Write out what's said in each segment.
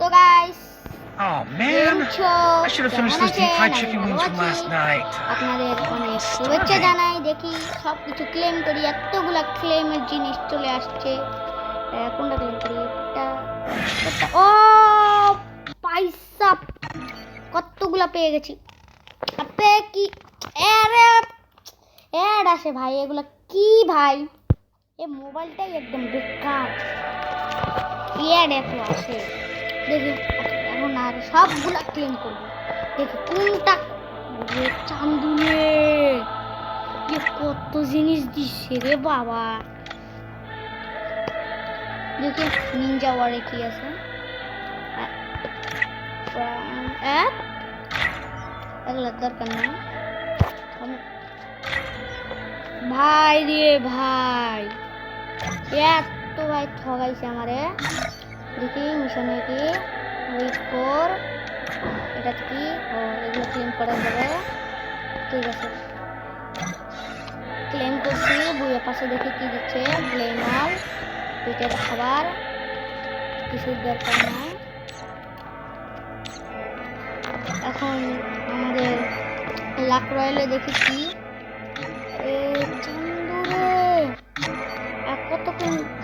তো guys Oh man, I should have finished those deep fried chicken wings from last night. আপনাদের অনেক শুভেচ্ছা জানাই। দেখি সব কিছু ক্লেম করি। এতগুলা ক্লেমের জিনিস চলে আসছে। কোনটা ক্লেম করি? এটা ও পয়সা কতগুলা পেয়ে গেছি। আপে কি আরে অ্যাড আসে ভাই। এগুলা কি ভাই? এ মোবাইলটাই একদম বেকার। অ্যাড এত আসে দেখি এখন আর সবগুলা ক্লিন করব। দেখি কোনটা চান্দুলে কত জিনিস দিচ্ছে রে বাবা। দেখি নিনজা ওয়ারে কি আছে? আ- এগুলোর দরকার নেই। ভাই রে ভাই। এত ভাই ঠগাইছে আমারে। দেখি মিশনে কি ওয়েট ফোর এটা কি? ও, এগুলো ক্লেম করা যাবে। ঠিক আছে। ক্লেম করছি, বইয়ের পাশে দেখি কি দিচ্ছে। অল পেটের খাবার, কিছুর দরকার নাই। এখন আমাদের লাক রয়েলে দেখি কি? কত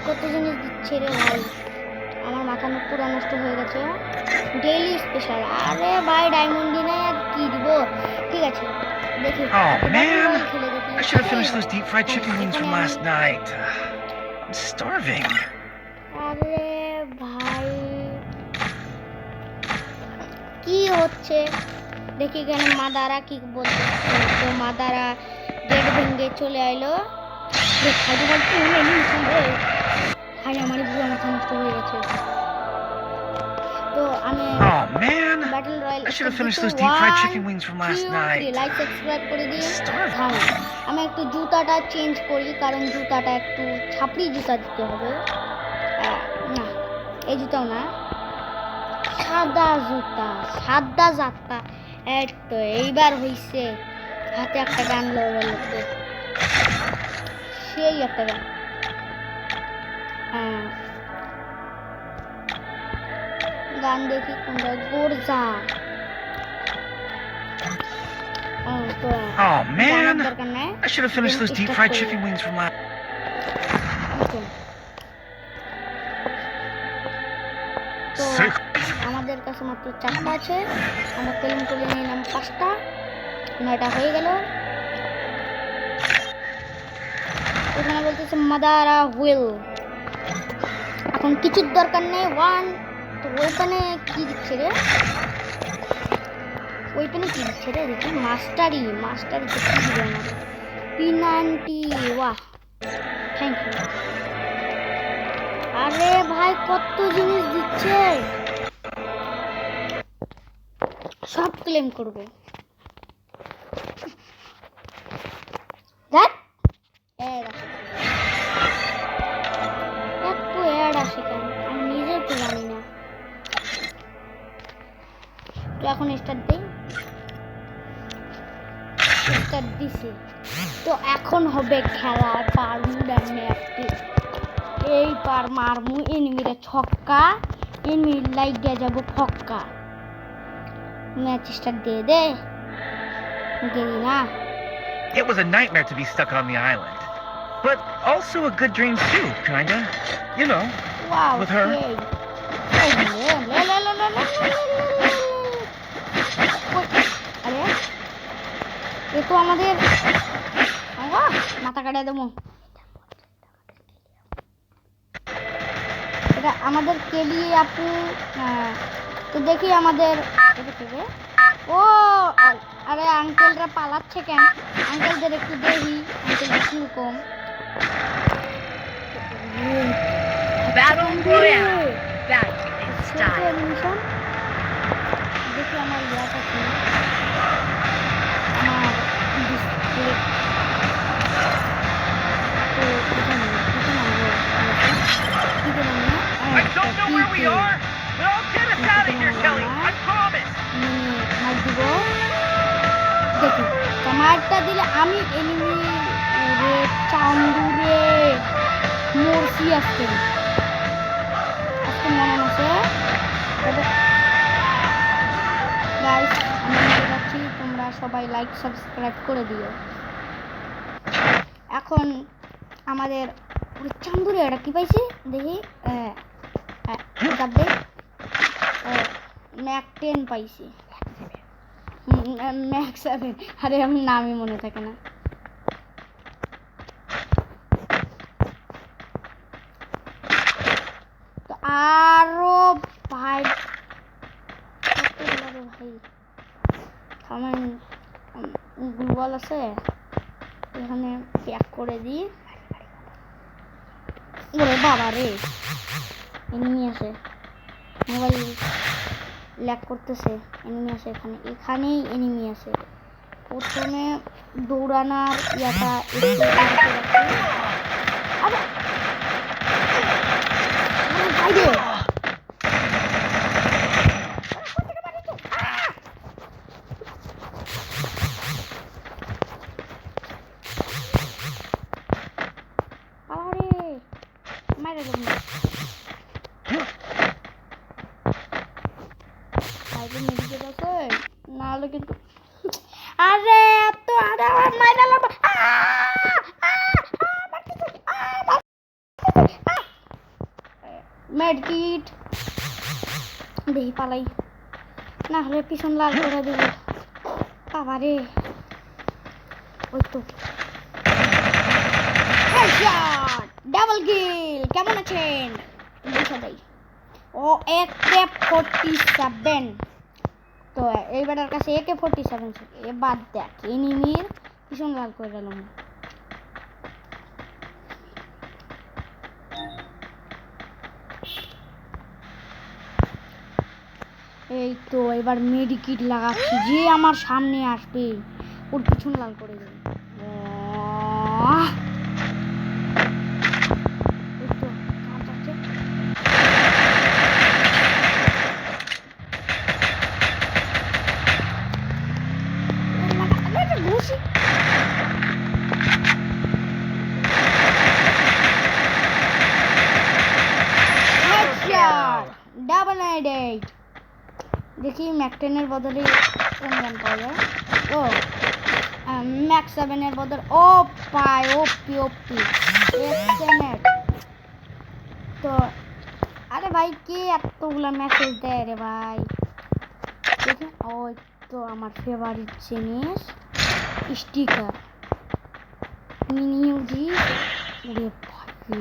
কত জিনিস দিচ্ছে রে ভাই? আমার মাথা মুখ পুরো নষ্ট হয়ে গেছে। ডেইলি স্পেশাল আরে ভাই ডায়মন্ড দিনে আর কি দিব? ঠিক আছে দেখি। Oh, খেলে দেখি। I should have finished those deep fried chicken wings from last night. I'm starving. আরে ভাই কি হচ্ছে? দেখি কেন মাদারা কি বলছে। তো মাদারা গেট ভেঙে চলে আইলো। বলতে ভাই আমার পুরো মাথা নষ্ট হয়ে গেছে। তো আমি battle royale I should have finished those deep fried chicken wings from last night. Like subscribe করে দিয়ে. থামো আমি একটু জুতাটা চেঞ্জ করি কারণ জুতাটা একটু ছাপড়ি জুতা দিতে হবে। না এই জুতাও না। সাদা জুতা সাদা জাতা। এই তো এইবার হইছে। হাতে একটা গান লোককে সেই একটা গান। হ্যাঁ। গান দেখি কোনটা? গোরজা। তো Oh man, I should have finished those deep fried chicken wings from last. আমাদের কাছে মাত্র চারটা আছে। আমরা তেলুন তুলে নিলাম পাঁচটা। নয়টা হয়ে গেল। ওখানে বলতেছে মাদারা হুইল এখন কিছুর দরকার নেই। ওয়ান তো ওইখানে কি দিচ্ছে রে? ওইখানে কি দিচ্ছে রে? দেখি মাস্টারি মাস্টারি তো কি দিবে আমাদের পিনান্টি ওয়াহ থ্যাংক ইউ আরে ভাই, কত জিনিস দিচ্ছে? সব ক্লেম করব। এখন স্টার্ট দিই স্টার্ট দিছি তো এখন হবে খেলা বারমুডা ম্যাপটি এই পার মারমু এনিমিরে ছক্কা এনিমি লাইগা যাব ফক্কা ম্যাচ স্টার্ট দিয়ে দে গেলি না It was a nightmare to be stuck on the island. But also a good dream too, kinda. You know, wow With her? সেই। এ তো আমাদের মাথা কাটে দেবো। এটা আমাদের কেলি আপু হ্যাঁ, তো দেখি আমাদের ও আরে আঙ্কেলরা পালাচ্ছে কেন? আঙ্কেলদের একটু দেরি কীরকম? style. অ্যানিমেশন দেখি আমার ইয়াটা কি। where we are? They'll get us out of here, Kelly. I promise. দেখো কামারটা দিলে আমি এনিমি রে চান্দু রে মরছি আজকে আজকে মনে আছে গাইস আমি যাচ্ছি তোমরা সবাই লাইক সাবস্ক্রাইব করে দিও এখন আমাদের চান্দুরে এটা কি পাইছি দেখি হিসাব ম্যাক টেন পাইছি। ম্যাক সেভেন আরে আমার নামই মনে থাকে না। তো আরও ভাই? ভাই আমার গুগল আছে। এখানে প্যাক করে দিই। বাবা রে এনিমি আছে মোবাইল ল্যাক করতেছে এনিমি আছে এখানে। এখানেই এনিমি আছে প্রথমে দৌড়ানার ইয়াটা। আবার আরে ভাই রে। আরে মাইরে দেব না বাইরে মেডিকেল আছে নাহলে কিন্তু। আরে তো আরে মাইরা লাগবে মেডকিট। পালাই। না হলে পিছন লাল করে দেব। বাবা রে ওই তো। ডাবল কিল, কেমন আছেন? বসে দেই। ও, একে ফোরটি সেভেন। তো এইবারের কাছে একে ফোরটি সেভেন এ বাদ দেখ এনিমির ভীষণ লাল করে দিলাম এই তো এবার মেডিকিট লাগাচ্ছি, যে আমার সামনে আসবে, ওর পিছন লাল করে দেবে আহ! এই তো, কাজ আছে। লাগা- লাগা, ঘুষি। Headshot! Double এইট দেখি ম্যাকটেনের বদলে কোন গান পাওয়া যায়? ও ম্যাক সেভেনের বদল, ও পাই ওপি ওপি এক্সেনেট তো, আরে ভাই, কে এতগুলা মেসেজ দেয় রে ভাই? দেখি, ওই তো আমার ফেভারিট জিনিস স্টিকার মিউজি রে ভাই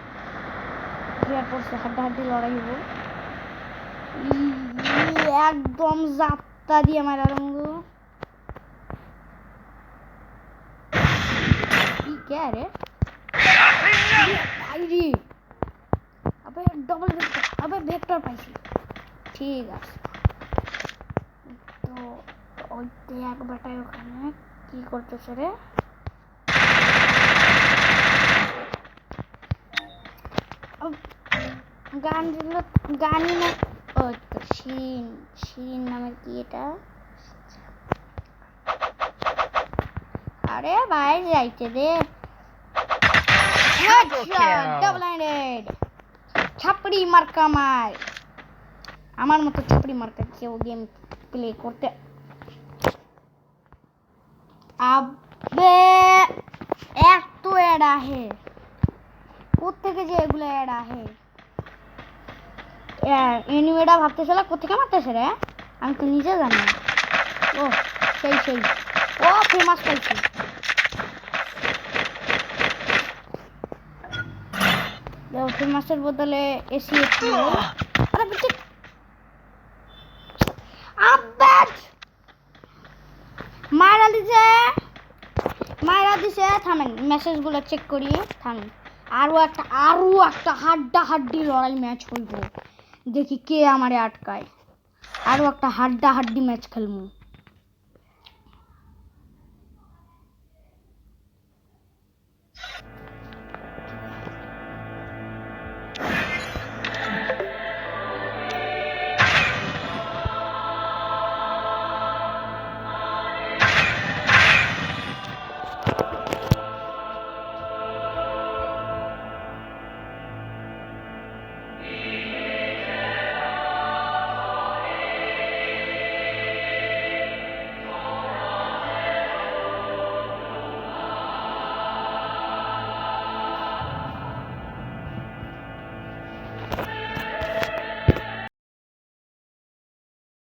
প্লেয়ার পড়ছে হাড্ডাহাড্ডি লড়াই হব। একদম যাত্রা দিয়ে মারা রঙ্গু কি কে রে? আইরি আবে ডবল ভেক্টর আবে ভেক্টর পাইছি। ঠিক আছে। তো ওই এক বেটায় ওখানে, কি করতেছে রে আব, গান গানই না তো শিন শিন নামের কি এটা? আরে ভাই যাইতে দে। হাইডেড ছাপড়ি মার্কা মার আমার মতো ছাপড়ি মার্কা কেউ গেম প্লে করতে আবে এক তো অ্যাড আহে কোথেকে যে এগুলো অ্যাড আহে এনিমেটা ভাবতেছিল কোথেকে মারতেছে রে? আমি তো নিজে জানি ও, সেই সেই। ও ফেমাস পাইছি। ফেমাসের বদলে এসি একটু আরে মারা দিছে। মারা দিছে, থামেন। মেসেজগুলো চেক করি, থামেন। আরও একটা আরও একটা হাড্ডা হাড্ডি লড়াই ম্যাচ হইব দেখি কে আমারে আটকায়। আরও একটা হাড্ডা হাড্ডি ম্যাচ খেলব